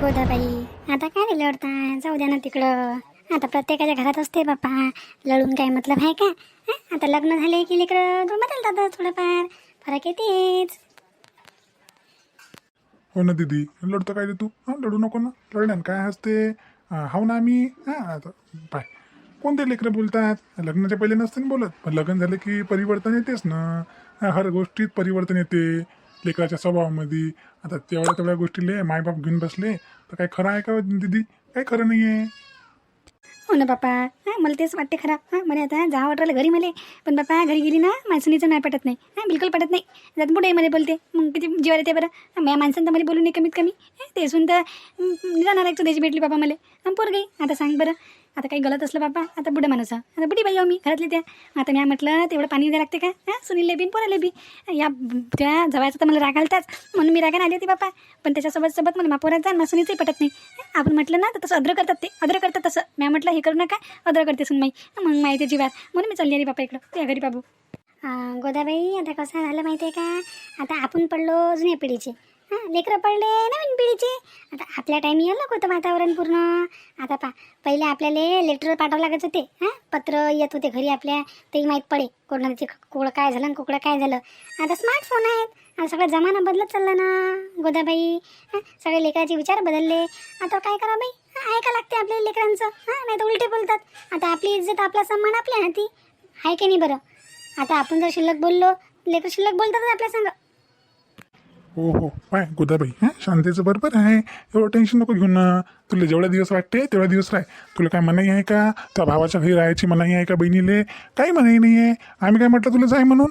गोदाबाई. आता काय लढता जाऊ द्या ना तिकडं. आता प्रत्येकाच्या घरात असते बाप्पा. लढून काय मतलब आहे का? आता लग्न झाले की लेकरं? बदलतात थोडंफार. फरक येतेच. हो ना दीदी. लढतो काय रे तू? हां लढू नको ना. लढण्यान काय असते हाव ना आम्ही. हां आता पाय. कोणते लेकरं बोलतात? लग्नाच्या पहिले नसते ना बोलत. पण लग्न झालं की परिवर्तन येतेच ना. हर गोष्टीत परिवर्तन येते. लेकराच्या स्वभावामध्ये. आता तेवढ्या तेवढ्या गोष्टीले मायबाप घेऊन बसले तर काय खरं आहे का हो दीदी? काही खरं नाही आहे हो ना बापा. हां मला तेच वाटते खराब हां मला आता जा वाटलं घरी मला पण बापा घरी गेली ना माणसानीचं नाही पटत नाही. हां बिलकुल पटत नाही. जात पुढे मध्ये बोलते. मग किती जीवाला येते बरं. हां, माणसानं तर मला बोलू नये कमीत कमी. ते सुन तर जाणार एक त्याची भेटली बाबा मला. पोर गई आता सांग बरं. आता काही गलत असलं बाबा आता बुडे माणूस. आता बुडी बाई आहो मी घरातली त्या. आता मी म्हटलं तेवढं पाणी द्यायला लागते का? हां सुनील बी पोराले बी या त्या जवायचं तर मला राग आलताच. म्हणून मी रागाने आली होती बापा पण त्याच्यासोबत सोबत मला मापोरात जा सुनीचंही पटत नाही. आपण म्हटलं ना तर तसं अद्र करतात ते. अद्र करतात तसं. मी म्हटलं हे करू नका. अद्र करते सुन माई मग माहिती जीवात. म्हणून मी चालली आली बापा इकडं. त्या घरी बाबू. गोदाबाई आता कसं झालं माहिती आहे का? आता आपण पडलो जुन्या पिढीचे. हां लेकरं पडले नवीन पिढीचे? आता आपल्या टाईमी अलग होतं वातावरण पूर्ण? आता पा पहिले आपल्याला लेटर पाठवावं लागत होते हां? पत्र येत होते घरी आपल्या तेही माहीत पडे. कोणाचे कोकडं काय झालं कुकडं कोकडं काय झालं. आता स्मार्टफोन आहेत. आता सगळा जमाना बदलत चालला ना गोदाबाई हां? सगळे लेकराचे विचार बदलले. आता काय करा बाई? ऐका लागते आपल्या लेकरांचं हां? नाही तर उलटे बोलतात. आता आपली इज्जत आपला सन्मान आपल्या हाती. आहे की नाही बरं? आता आपण जर शिल्लक बोललो लेकर शिल्लक बोलतातच आपल्या संग. हो हो. पाय गोदाबाई. हां? शांतीचं बरोबर आहे. एवढं टेन्शन नको घेऊन ना. तुला जेवढा दिवस वाटते तेवढा दिवस राह. तुला काय मनाई आहे का? त्या भावाच्या घरी राहायची मनाई आहे का बहिणीले? काही मनाई नाही आहे आम्ही काय म्हटलं तुला जाय म्हणून?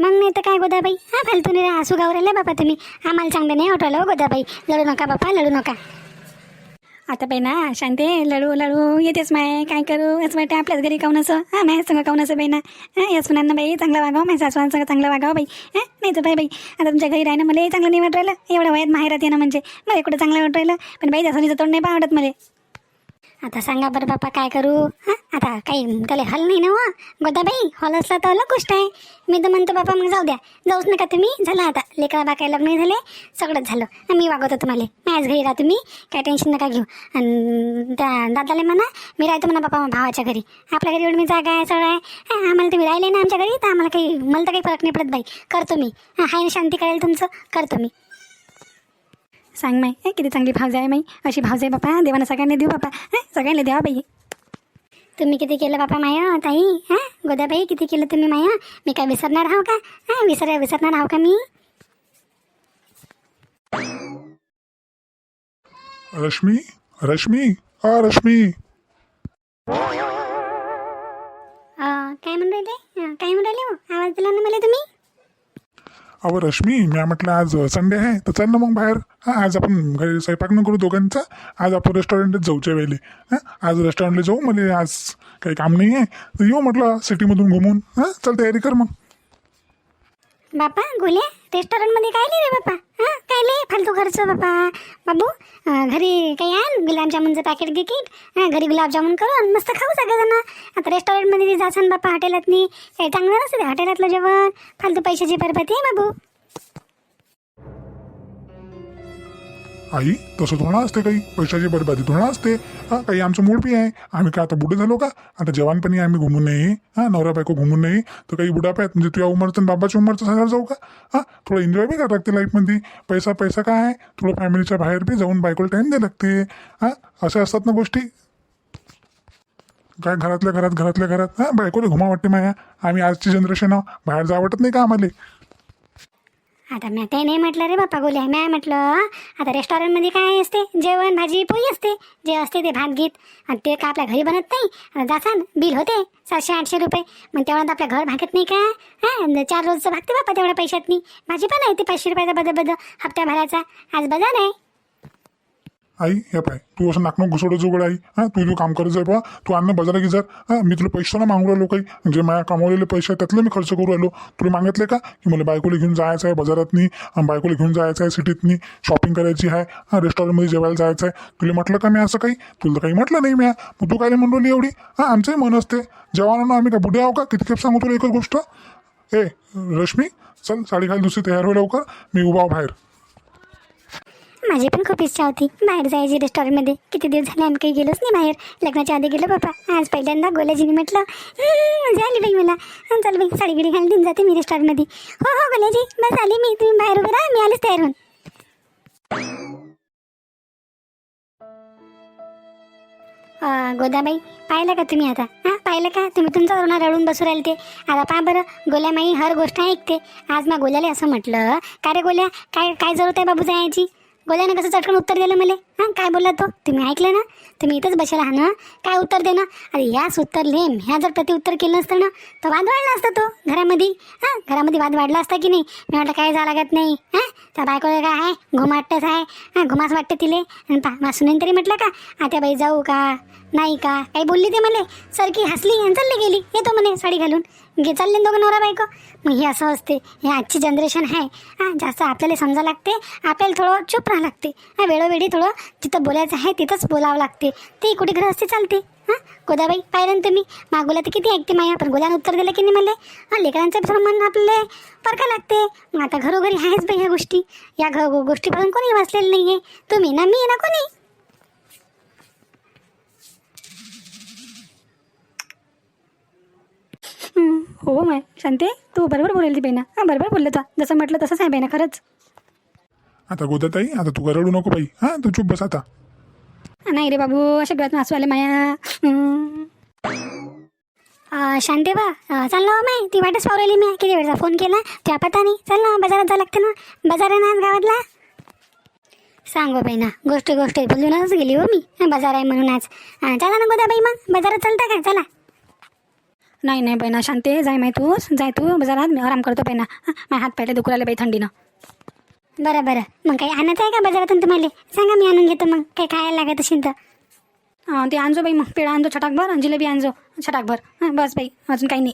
मग नाही तर काय गोदाबाई? हा फालतू नाही हसू गावराले बाबा तुम्ही. आम्हाला चांगलं नाही वाटवलं हो गोदाबाई. लढू नका बापा लढू नका. आता बहिणा शांते लडू लडू येतेच माय काय करू? असं वाटतं आपल्याच घरी काऊन असं? हां माझ्या संग काऊन असं बाई ना? हां या बाई चांगलं वागावं माझ्या सासवांसंग चांगलं वागावं बाई. हां नाही तर बाई बाई आता तुमच्या घरी राहणं मला चांगलं नाही वाटू राहिलं. एवढ्या वयात माहेरात येणं म्हणजे मला कुठं चांगलं वाटू राहिलं? पण बाई त्या सुनीचं तोंड नाही पावडत आवडत मला. आता सांगा बरं बापा काय करू? हां? आता काही त्याला हल नाही ना हो? गोदाबाई हॉल असला तर अलग गोष्ट आहे. मी तर म्हणतो बापा मग जाऊ द्या. जाऊच नका तुम्ही. झालं आता. लेकरा बाकाय लग्न झाले. सगळंच झालं. मी वागवतो तुम्हाला. माझ्याच घरी राहा तुम्ही. काय टेन्शन नका घेऊ. आणि त्या दादाला म्हणा मी राहतो म्हणा बापा भावाच्या घरी. आपल्या घरी एवढी मी जागा आहे सगळं आहे. आम्हाला तुम्ही राहिले ना आमच्या घरी तर आम्हाला काही मला तर काही फरक नाही पडत बाई. करतो मी. हाय ना शांती करेल तुमचं. करतो मी. सांग माई हे किती चांगली भावजा आहे माई अशी भावजा आहे बापा देवानं सगळ्यांनी देऊ बापा हं सगळ्यांना द्यावा बाई तुम्ही किती केलं बापा माया ताई हां गोदाबाई किती केलं तुम्ही माया मी काय विसरणार आहो का हां विसर विसरणार आहो का मी रश्मी रश्मी हा रश्मी अं, काय म्हणून राहिले अं, काय म्हणून राहिले हो आवाज दिला ना मला तुम्ही अहो रश्मी मी म्हटलं आज संडे आहे तर चल ना मग बाहेर हां आज आपण घरी स्वयंपाक न करू दोघांचा आज आपण रेस्टॉरंटच जाऊच्या वेळेला हां आज रेस्टॉरंटला जाऊ मला आज काही काम नाही आहे तर येऊ म्हटलं सिटीमधून घुमून. हां चल तयारी कर मग. बापा गोल्या रेस्टॉरंटमध्ये काय लिहिले बापा? हां काय लिहि फालतू खर्च बापा? बाबू अं, घरी काही आण गुलाबजामुनचं पॅकेट गिकीट हां घरी गुलाबजामुन करू आणि मस्त खाऊ सगळेजण. आता रेस्टॉरंटमध्ये जासान बापा हॉटेलातनी काही चांगलं नसतं ते हॉटेलातलं जेवण. फालतू पैशाची बरबादी आहे बाबू. आई तसं थोडं असते काही. पैशाची बरबादी थोडं असते. हां काही आमचं मूड बी आहे. आम्ही काय आता बुढे झालो का? आता जवानपणी आम्ही घुमू नये. हां नवरा बायको घुमू नये. तर काही बुडाप्यात म्हणजे तुझ्या उमरचं आणि बाबाच्या उमरचं सांगायला जाऊ का? हां थोडं एन्जॉय बी करावं लागते लाईफमध्ये पैसा पैसा काय आहे? थोडं फॅमिलीच्या बाहेर बी जाऊन बायकोला टाईम द्यायला लागते. हां अशा असतात ना गोष्टी. काय घरातल्या घरात घरातल्या घरात. हां बायकोला घुमा वाटते माया. आम्ही आजची जनरेशन आहो बाहेर जावं वाटत नाही का आम्हाला आता मी ते नाही म्हटलं रे बाप्पा गोल्या मी म्हटलं आता रेस्टॉरंटमध्ये काय असते? जेवण भाजी पोळी असते. जे असते ते भात गीत. आणि ते का आपल्या घरी बनत नाही. जासान बिल होते सातशे आठशे रुपये. मग तेवढ्यात आपल्या घर भागत नाही का? हां? चार रोजचं भागते बाप्पा तेवढ्या पैशात नाही भाजी पण आहे ते पाचशे रुपयाचा बदल बदल. हप्त्या भरायचा. आज बदल आहे. आई हे पाय. तू असं नाकनं घुसवडं जुगड आई. हां तू जो काम करत जाय बा तू अन्न बाजारात की जर हां मी तुला पैसे ना मागू राहिलो काही. जे माझ्या कमावलेले पैसे आहेत त्यातले मी खर्च करू राहिलो. तुला मागितले का? की मला बायकोला घेऊन जायचं आहे बाजारातनी बायकोला घेऊन जायचं आहे सिटीतनी शॉपिंग करायची आहे हां रेस्टॉरंटमध्ये जेवायला जायचं आहे तुला म्हटलं का मी असं काही? तुला तर काही म्हटलं नाही मी मग तू काय म्हणून राहिली एवढी? हां आमचंही मन असते. जेवणानं आम्ही का बुढे आहो का? किती खेप सांगू तुला एकच गोष्ट? ए रश्मी चल साडी घाल दुसरी तयार हो लवकर. मी उभा बाहेर. माझी पण खूप इच्छा होती. बाहेर जायची रेस्टॉरंटमध्ये किती दिवस झाले आणि काही गेलोच नाही बाहेर. लग्नाच्या आधी गेलो बाबा आज पहिल्यांदा गोल्याजीने म्हटलं मजा आली बाई मला. चल बाई साडी गिडी घालून जाते मी रेस्टॉरंटमध्ये हो हो गोल्याजी बस आली मी. तुम्ही बाहेर उभे राहा मी आलेच तयार होऊन. गोदाबाई पाहिलं का तुम्ही आता? हां पाहिलं का? तुम्ही तुमचा रोना रडून बसू राहिले ते आता पहा बरं गोल्यामाई हर गोष्ट ऐकते. आज मग गोल्याला असं म्हटलं का रे गोल्या? काय काय जरूरत आहे बाबू जायची गोल्यानं कसं चटकन उत्तर दिलं मला? हां काय बोलला तो? तुम्ही ऐकलं ना? तुम्ही इथंच बसायला हा ना? काय उत्तर दे ना अरे याच उत्तरले ह्या जर प्रतिउत्तर केलं असतं ना तर वाद वाढला असता तो घरामध्ये. हां घरामध्ये वाद वाढला असता की नाही? मी म्हटलं काय जावं लागत नाही? हां त्या बायकोला काय आहे? घुमाटच आहे. हां घुमास वाटते तिले. आणि पा मा सुनेन तरी म्हटलं का आता बाई जाऊ का? नाही का? काही बोलली ते मला. सरकी हसली आणि चालली गेली. येतो म्हणे साडी घालून. घे चालले ना दोघं नवरा बायको. मग हे असं असते. हे आजची जनरेशन आहे. हां जास्त आपल्याला समजा लागते. आपल्याला थोडं चुप राहा लागते. हां वेळोवेळी थोडं जिथं बोलायचं आहे तिथंच बोलावं लागते. ते कुठे घर असते चालते? हां? गोदाबाई पाहिलं तुम्ही? मागोला तर किती ऐकते माया? पण गोदान उत्तर दिलं की नाही मला हां लेकरांचं थोडं मन आपल्याला परका लागते. मग आता घरोघरी आहेच बाई ह्या गोष्टी. या घ गोष्टीपासून कोणी वाचलेलं नाही आहे तुम्ही ना मी ना कोणी? हो माय. शांते तू बरोबर बोलेल ती बहिणा हां बरोबर बोललं तर जसं म्हटलं तसंच आहे बहिणा खरंच. आता गोदाताई आता तू रडू नको बाई. हां तू चुप बस आता. नाही रे बाबू अशा डोळ्यात हसू आले माया. हं. शांते बा चाल ना हो माय ती वाटच पावलेली मी. किती वेळचा फोन केला? त्या पता नाही चल ना बाजारात जावं लागते ना. बाजार आहे ना गावातला. सांग बा बाई ना गोष्टी गोष्टी बोलूनच गेली हो मी. हं, बाजार आहे म्हणून आज. चला ना गोदा बाई मग. बाजारात चालता काय चला. नाही नाही बहिणा शांते जाय माय तू जाय तू बाजारात. मी आराम करतो बहिणा. माझ्या हात पायले दुखू राहिले बाई थंडीनं. बरं बरं. मग काही आणायचं आहे का बाजारातून तुम्हाला? सांगा मी आणून घेतो मग. काही खायला लागत असेल तर. हां ते आणजो बाई मग. पेढा आणजो छटाकभर आणि जिलेबी आणजो. छटाकभर हां बस बाई. अजून काही नाही.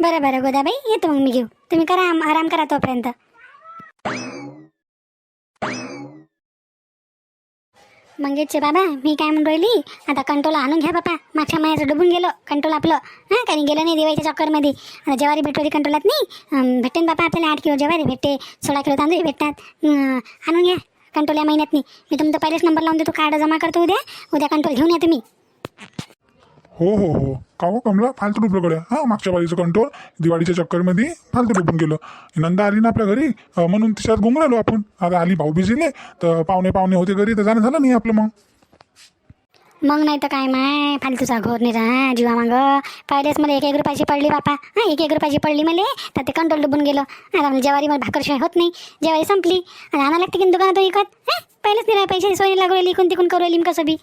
बरं बरं. गोदाबाई येतो मग मी घेऊ. तुम्ही करा आराम करा तोपर्यंत. मंगेशचे बाबा मी काय म्हणून राहिली? आता कंट्रोल आणून घ्या बाबा. मागच्या महिन्याचं डुबून गेलो कंट्रोल आपलं. हां काही गेलं नाही दिवाळीच्या चक्करमध्ये. आता ज्वारी भेटवली कंट्रोलात नाही? भेटेन बाबा आपल्याला आठ किलो ज्वारी भेटते सोळा किलो तांदूळ भेटतात. आणून घ्या कंट्रोल या महिन्यात नाही मी तुमचा पहिलेच नंबर लावून देतो कार्ड जमा करतो उद्या. उद्या कंट्रोल घेऊन या तुम्ही. हो हो हो. का हो कमला? फालतू डुबलं गड्या. हां मागच्या बारीचं कंट्रोल दिवाळीच्या चक्करमध्ये फालतू डुबून गेलो. नंदा आली ना आपल्या घरी म्हणून तिच्यात गुंग आपण. आता आली भाऊ बिजीले तर पाहुणे पाहुणे होते घरी तर जाणं झालं नाही आपलं मग. मग नाही तर काय माय? फालतूचा घोर नाही रा जीवा मग. पहिलेच मला एक एक रुपयाची पडली बापा. हां एक एक रुपयाची पडली मला तर ते कंट्रोल डुबून गेलं. आता मला जेवारी मला भाकरशिवाय होत नाही. जेवारी संपली. आणि आणायला लागते की दुकानात विकत हां पहिलेच नाही पैशाची सोयी लागू राहिली इकून तिकून करू राहिली कसं बी.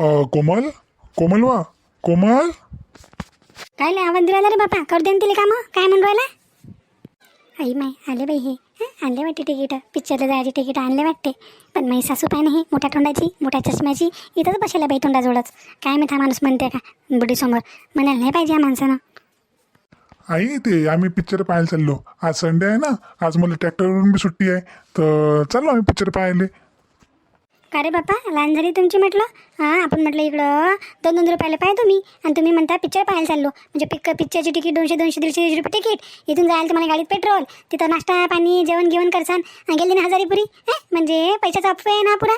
अं, कोमल? कोमल वा? कोमल? काय लय आवाज दिला रे बापा. कर देन तिला कामं. काय म्हणून राहिला? आई माय आले बाई हे. हं, आणले वाटते तिकीट. पिक्चरला जायची तिकीट आणले वाटते. पण माझी सासू पाय नाही मोठ्या तोंडाची मोठ्या चष्म्याची. इथंच बसायला बाई तोंडाजवळच. काय मी हा माणूस म्हणते का? बुढीसमोर. म्हणायला नाही पाहिजे या माणसानं. आई ते आम्ही पिक्चर पाहायला चाललो. आज संडे आहे ना. आज मला ट्रॅक्टरवरून बी सुट्टी आहे. तर चाललो आम्ही पिक्चर पाहायला. का रे बापा? लहान झाली तुमची म्हटलं? हां आपण म्हटलं इकडं दोन दोन रुपयाला पाहिजे तुम्ही. आणि तुम्ही म्हणता पिक्चर पाहायला चाललो. म्हणजे पिक पिक्चरची तिकीट दोनशे दोनशे दीडशे दीडशे रुपये तिकीट. इथून जायला तुम्हाला गाडीत पेट्रोल. तिथं नाश्ता पाणी जेवण घेऊन करसान. आणि गेली ना हजारीपुरी? हे म्हणजे पैशाचा अपव्यय आहे ना पुरा?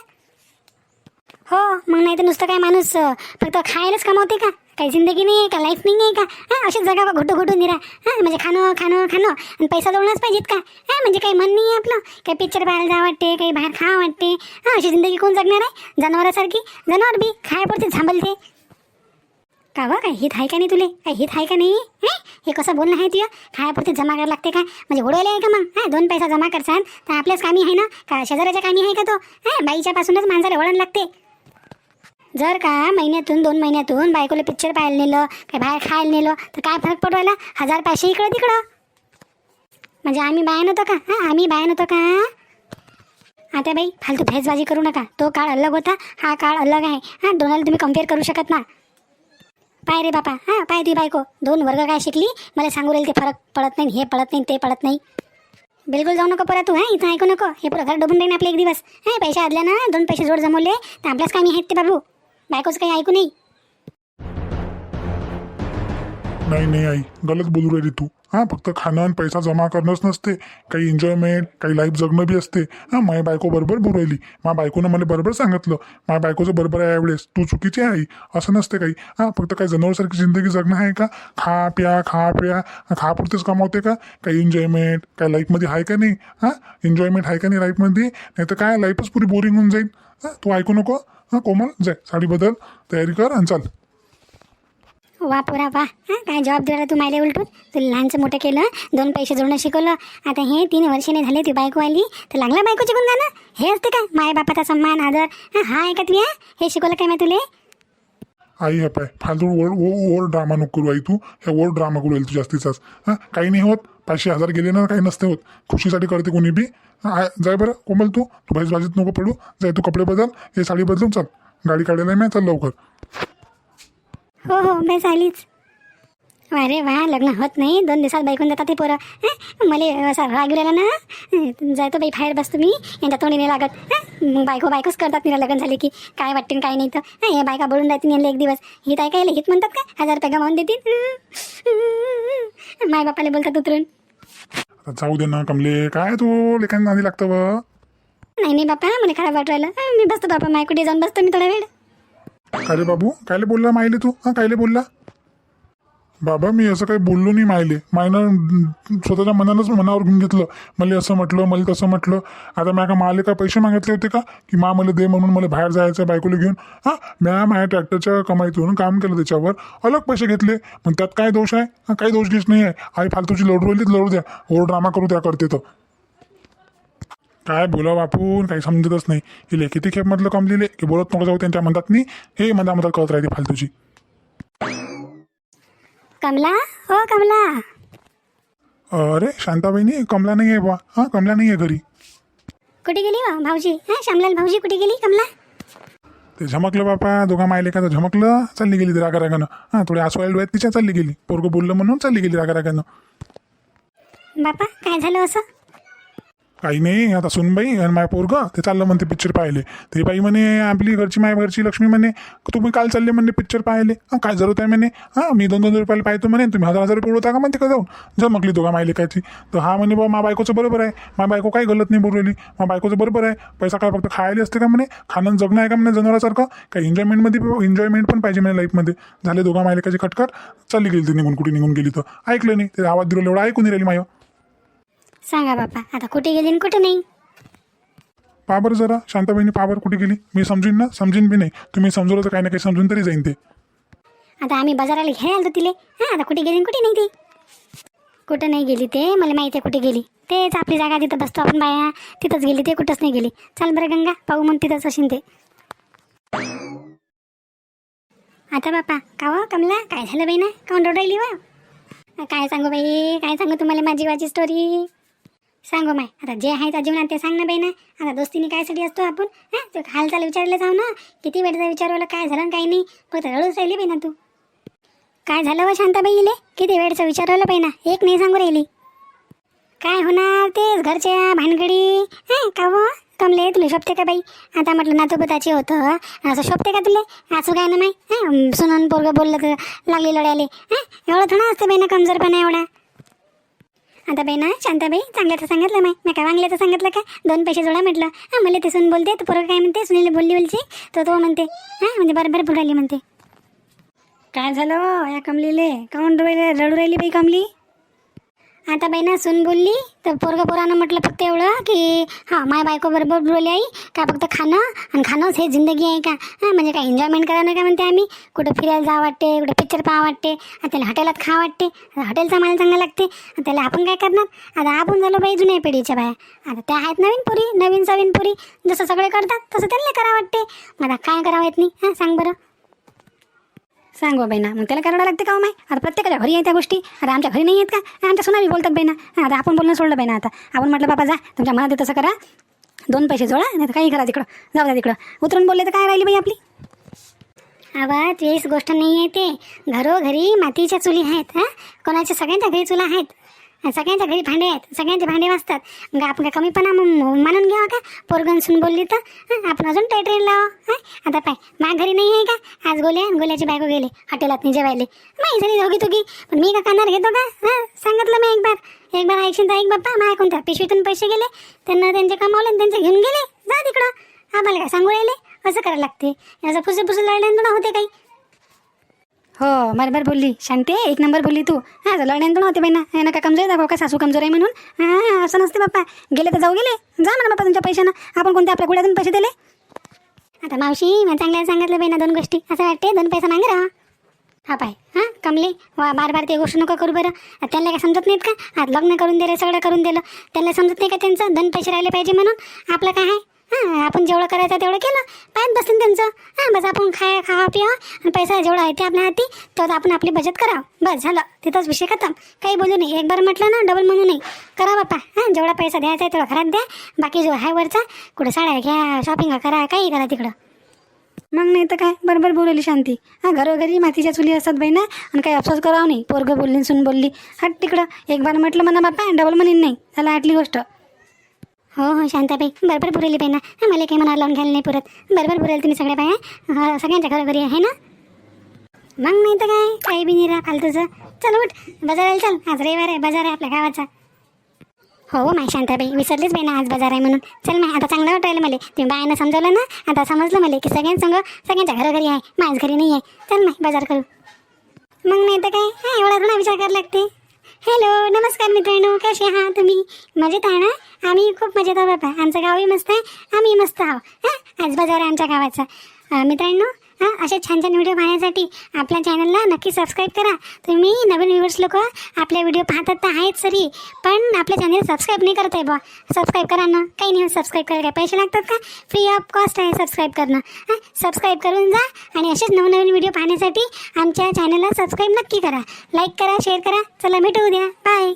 हो मग नाही तर नुसतं काय माणूस फक्त खायलाच कमावते का? काही जिंदगी नाही आहे का? लाईफ नाही आहे का? हां अशीच जगा घोटू घोटून निरा. हां म्हणजे खाणं खाणं खाणं. आणि पैसा जोडणंच पाहिजेत का हां म्हणजे काही मन नाही आहे आपलं. काही पिक्चर पाहायला जा वाटते काही बाहेर खा वाटते. हां अशी जिंदगी कोण जगणार आहे? जनावरासारखी. जनावर बी खायापुरते झांबलते. का बा काय हित आहे का नाही तुले? काय हित आहे का नाही? हे? हे कसं बोलणं आहे तुझं? खायापुरते जमा करायला लागते काय म्हणजे उडवले आहे का मग? हा दोन पैसा जमा करसान. तर आपल्याच कामी आहे ना? का शेजाऱ्याच्या कामी आहे का तो? हा बाईच्या पासूनच माणसाला वळण लागते. जर का महिन्यातून दोन महिन्यातून बायकोला पिक्चर पाहायला नेलं काय बाहेर खायला नेलं तर काय फरक पडवायला हजार पाचशे इकडं तिकडं. म्हणजे आम्ही बाया नव्हतो का? हां आम्ही बाया नव्हतो का? आता बाई फालतू भेजबाजी करू नका. तो काळ अलग होता हा काळ अलग आहे. हां दोनाला तुम्ही कंपेअर करू शकत ना. पाय रे बापा. हां पाय ती बायको. दोन वर्ग काय शिकली? मला सांगू राहील ते फरक पडत नाही हे पडत नाही ते पडत नाही. बिलकुल जाऊ नको परत तू हां इथं ऐकू नको. हे पुरं घर डुबून राहीन आपले एक दिवस. हां पैसे आदल्या ना दोन पैसे जोड जमवले तर आपल्याच कामी आहेत ते बाबू. बायकोच काही ऐकू नाही? नाही नाही आई. गलत बोलू राहिली तू. हां फक्त खाणं आणि पैसा जमा करणंच नसते. काही एन्जॉयमेंट काही लाईफ जगणं बी असते. हां माझ्या बायको बरोबर बोलू राहिली. माझ्या बायकोनं मला बरोबर सांगितलं. माझ्या बायकोचं बरोबर आहे यावेळेस. तू चुकीची आहे आई. असं नसते काही. हां फक्त काही जनावरसारखी जिंदगी जगणं आहे का? खा प्या खा प्या. खापुरतेच कमावते का? काही एन्जॉयमेंट काही लाईफमध्ये आहे का नाही? हां एन्जॉयमेंट आहे का नाही लाईफमध्ये नाही तर काय? लाईफच पुरी बोरिंग होऊन जाईल. हां तू ऐकू नको. हां कोमल जाय साडी बदल तयारी कर आणि चाल. वा पुरा वा. हां काय जॉब दिला तू मायले उलटून? तुला लहानचं मोठं केलं दोन पैसे जोडणं शिकवलं. आता हे तीन वर्षाने झाले ती बायको आली तर लागला बायको शिकून जाणं हे असते का माय बापाचा सन्मान आदर. हां हा का तुया हे? शिकवलं काय मी तुले? आई हे पाय फालतू ओवर ओव्हर ड्रामा नको करू आई तू. हे ओव्हर ड्रामा करू तू जास्तीचाच हां काही नाही होत. पाचशे हजार गेले ना काही नसते होत. खुशीसाठी करते कोणी बी. जाय बरं. कोमल तू तू भाजीत नको पडू. जाय तू कपडे बदल. हे साडी बदलून चल. गाडी काढायला मी चल लवकर. हो हो बेस आलीच. अरे वा लग्न होत नाही. दोन दिवसात बायकून जातात ते पोरं. हं? मला असा राग राहिला ना. जायतो बाई बाहेर बसतो मी यांच्या तोंडी नाही लागत. हं? मग बायको बायकोच करतात तिला लग्न झाले की. काय वाटते काय नाही तर. हं, हे बायका बोलून राहतील यांना एक दिवस. हित ऐकायला काय हित म्हणतात का? हजार रुपये गमावून देतील. माय बापाला बोलतात उतरून. आता जाऊ दे ना कमले. काय तू लेखांना नादी लागतं व नाही नाही बापा मला खराब वाटू राहिलं? हं, मी बसतो बापा माय कुठे जाऊन बसतो मी थोडा वेळ. अरे बाबू? कायले बोलला मायले तू? हां कायले बोलला? बाबा मी असं काही बोललो नाही मायले. मायनं स्वतःच्या मनानंच मनावर घेऊन घेतलं. मला असं म्हटलं मला तसं म्हटलं. आता मॅ का माले का पैसे मागितले होते का? की मा मला दे म्हणून मला बाहेर जायचं बायकोला घेऊन. हां म्या माझ्या ट्रॅक्टरच्या कमाईतून काम केलं त्याच्यावर. अलग पैसे घेतले. मग त्यात काय दोष आहे? हां काही दोष गीष नाही आहे आई फालतूची लोड रोलीत द्या. ओर ड्रामा करू त्या करते तर. काय बोला बापून? काही समजतच नाही. हिले किती खेप म्हटलं कमलेले की बोलत नको जाऊ त्यांच्या म्हणतात नाही हे मधा मधात कळत राहते फालतूची. कमला? हो कमला. अरे शांताबाईनी कमला नाही आहे बा हां कमला नाही आहे घरी. कुठे गेली वा भाऊजी? हां श्यामलाल भाऊजी कुठे गेली कमला? ते झमकलं बापा दोघा मायले का झमकलं चालली गेली रागा रागानं हां थोडी आसवायला डोळ्यात तिच्या चालली गेली. पोरगं बोललं म्हणून चालली गेली रागा रागानं बापा काय झालं असं? काही नाही आता सुनबाई आणि माय पोरग ते चाललं म्हणते पिक्चर पाहिले ते बाई म्हणे आपली घरची माय घरची लक्ष्मी म्हणे तुम्ही काल चालले म्हणे पिक्चर पाहिले हां काय जरूरत आहे? म्हणे हां मी दोन दोन रुपयाला पाहतो म्हणे तुम्ही हजार हजार रुपये उडवता का? म्हणते का जाऊन जमकली दोघा मायले कायची? तर हा म्हणे बाबा मा बायकोचं बरोबर आहे. मा बायको काही गलत नाही बोलवली मा बायकोचं बरोबर आहे. पैसा काय फक्त खायला असते का म्हणे? खाणं जगणं आहे का म्हणे जनावरासारखं? काही एन्जॉयमेंटमध्ये एन्जॉयमेंट पण पाहिजे म्हणे लाईफमध्ये झाले दोघा मालिकाची खटखट. चालली गेली ती निघून कुठे निघून गेली तर. ऐकलं नाही. ते आवाज दिलं एवढं ऐकून राहिली माय. सांगा बापा आता कुठे गेली आणि कुठे नाही? पा बरं जरा शांताबाईनी पा बरं कुठे गेली? मी समजीन ना? समजीन बी नाही. तुम्ही समजवलं तर काही ना काही समजून तरी जाईन ते. आता आम्ही बाजाराला घ्यायला आलतो तिले. हां आता कुठे गेली आणि कुठे नाही ती? कुठं नाही गेली ते? मला माहिती आहे कुठे गेली. तेच आपली जागा तिथं बसतो आपण बाया. तिथंच गेली ते कुठंच नाही गेली. चल बरं गंगा पाहू मग तिथंच असेल ते. आता बापा का हो कमला? काय झालं बाई ना? काऊन रडायली वा? काय सांगू बाई? काय सांगू तुम्हाला माझी वाची स्टोरी सांगू माय आता जे आहे त्या जीवनात ते सांग ना बाई ना. आता दोस्तीने कायसाठी असतो आपण हां? हालचाल विचारले जाऊ ना. किती वेळचा विचारवलं काय झालं काही काय नाही. फक्त रडूच राहिली बाई ना तू. काय झालं व शांताबाईले किती वेळचं विचारवलं बाई ना. एक नाही सांगू राहिली. काय होणार तेच घरच्या भानगडी? हां का व? कमले तुले शोभते का बाई? आता म्हटलं नातूपताची होतं. असं शोभते का तुले? असं काय ना माई हां सुनून पोरगं बोललं तर लागली लढायले. हां एवढं थोडं असतं बाई ना कमजोरपणा एवढा. आता बाई ना शांताबाई चांगल्याचं सांगितलं माय. मी काय वांगल्याचं सांगितलं का? दोन पैसे जोडा म्हटलं. हां मला ते सुन बोलते तू पोरं काय म्हणते? सुनील बोलली बोलची. तर तो म्हणते. हां म्हणजे बरोबर बुडाली म्हणते. काय झालं? या कमलीले? काऊन रडू राहिली बाई कमली? आता बाई ना सून बोलली तर पोरगा पोरानं म्हटलं फक्त एवढं की हां माय बायको बरोबर बोलली आई का फक्त खाणं? आणि खाणंच हे जिंदगी आहे का? हां म्हणजे काय एन्जॉयमेंट करा नाही का म्हणते आम्ही? कुठं फिरायला जा वाटते कुठं पिक्चर पाहा वाटते त्याला हॉटेलात खा वाटते. आता हॉटेलचा माल चांगला लागते. आणि त्याला आपण काय करणार? आता आपण झालो बाई जुन्या पिढीच्या बाया आता त्या आहेत नवीन पुरी नवीन सवीन पुरी. जसं सगळे करतात तसं त्यांना करा वाटते. मला काय करावं येत नाही? हां सांग बरं. सांगू बाई ना. मग त्याला करावं लागते का हो माय? आता प्रत्येकाच्या घरी आहे त्या गोष्टी. आता आमच्या घरी नाही आहेत का? आमच्या सुनावी बोलतात बाई आता आपण बोलणं सोडलं बेना आता. आपण म्हटलं बाबा जा. तुमच्या मनात तसं करा. दोन पैसे जोडा नाही तर काही करा तिकडं. जाऊ द्या तिकडं. उतरून बोलले तर काय राहिली बाई आपली? आवाज तेच गोष्ट नाही आहे ते. घरोघरी मातीच्या चुली आहेत हां? कोणाच्या सगळ्यांच्या घरी चुला आहेत? सगळ्यांच्या घरी भांडे आहेत. सगळ्यांचे भांडे वाजतात. मग आपण काय कमीपणा मानून घ्यावा का? पोरगन सुन बोलली तर? आपण अजून टाय ट्रेन लावा. हं? आता पाय मा घरी नाही आहे का? आज गोल्या गोल्याची बायको गेले. हॉटेलात नाही जेवायले माही झाली दोघी तुघी पण मी का कानार घेतो का? हां? सांगितलं मी एक बार एक बार ऐकशील तर एक बाप्पा. माझ्या कोणत्या पिशवीतून पैसे गेले? त्यांना त्यांचे कमावले आणि त्यांचे घेऊन गेले? जा तिकडं. आम्हाला काय सांगू राहिले? असं करायला लागते. असं फुसे फुसे लढल्यानं होते काही. हो बरोबर बोलली. शांते एक नंबर बोलली तू. हां लढण्यात नव्हते बाई ना. का नका कमजोर दाखव का सासू कमजोर आहे म्हणून? हां असं नसते बाप्पा. गेले तर जाऊ गेले. जा म्हणा बाप्पा तुमच्या पैशानं. आपण कोणत्या आपल्या गुड्यातून पैसे दिले? आता मावशी मी चांगल्या सांगितलं बहिणा दोन गोष्टी. असं वाटते दोन पैसा मागे राहा. हा पाय हां कमले. वा बार बार ते गोष्ट नको करू बरं. त्यांना काय समजत नाहीत का? आज लग्न करून दिलं सगळं करून दिलं. त्यांना समजत नाही का त्यांचं? दोन पैसे राहिले पाहिजे म्हणून. आपलं काय आहे? हां आपण जेवढं करायचं तेवढं केलं. पाहत बसतील त्यांचं हां बस आपण खाय खावा पिवा आणि पैसा जेवढा आहे ते आपल्या हाती तेवढं आपण आपली बचत करावं. बस झालं. तिथंच विषय खतम. काही बोलू नये. एक बार म्हटलं ना डबल म्हणू नये. करा बाप्पा हां जेवढा पैसा द्यायचा आहे तेवढा घरात द्या. बाकी जो आहे वरचा कुठं साड्या घ्या शॉपिंग करा काही करा तिकडं. मग नाही तर काय? बरोबर बोलली शांती. हां घरोघरी मातीच्या चुली असतात बाई ना आणि काही अफसोस करावं नाही. पोरगं बोलली सून बोलली. हट तिकडं. एक बार म्हटलं म्हणा बाप्पा डबल म्हणीन नाही. झाला आटली गोष्ट. हो हो शांताबाई. बरोबर पुरेली बाई ना. मला काही मनावर लावून घ्यायला नाही पुरत. बरोबर पुरेल तुम्ही सगळ्या बाया. हं, सगळ्यांच्या घरोघरी आहे ना? मग नाही तर काय? काही बी नाही राहा फालतूचं. चल उठ. बाजाराला चल. आज रविवार आहे बाजार आहे आपल्या गावाचा. हो, हो माय शांताबाई. विसरलीच बाई ना आज बाजार आहे म्हणून. चल माय आता चांगलं वाटायला मला. तुम्ही बायानं समजवलं ना? आता समजलं मला की सगळ्यांसंग सगळ्यांच्या घरोघरी आहे. माझ्याच घरी नाही आहे. चल माय बाजार करू. मग नाही तर काय? हा एवढा थोडा विचार करायला लागते. हॅलो नमस्कार मित्रांनो कसे आहात तुम्ही? मजेत आहे ना? आम्ही खूप मजेत आहोत बाबा. आमचं गावही मस्त आहे. आम्ही मस्त आहोत हां? आज बाजार आहे आमच्या गावाचा. मित्रांनो हां असे छान छान व्हिडिओ पाहण्यासाठी आपल्या चॅनलला नक्की सबस्क्राईब करा. तुम्ही नवीन व्ह्यूवर्स लोक आपले व्हिडिओ पाहतात तर आहेत सरी पण आपल्या चॅनल सबस्क्राईब नाही करत आहे बा सबस्क्राईब करा ना. काही नाही सबस्क्राईब करायला. काय पैसे लागतात का? फ्री ऑफ कॉस्ट आहे सबस्क्राईब करणं. हां सबस्क्राईब करून जा आणि असेच नवनवीन व्हिडिओ पाहण्यासाठी आमच्या चॅनलला सबस्क्राईब नक्की करा. लाईक करा शेअर करा. चला भेटू उद्या. बाय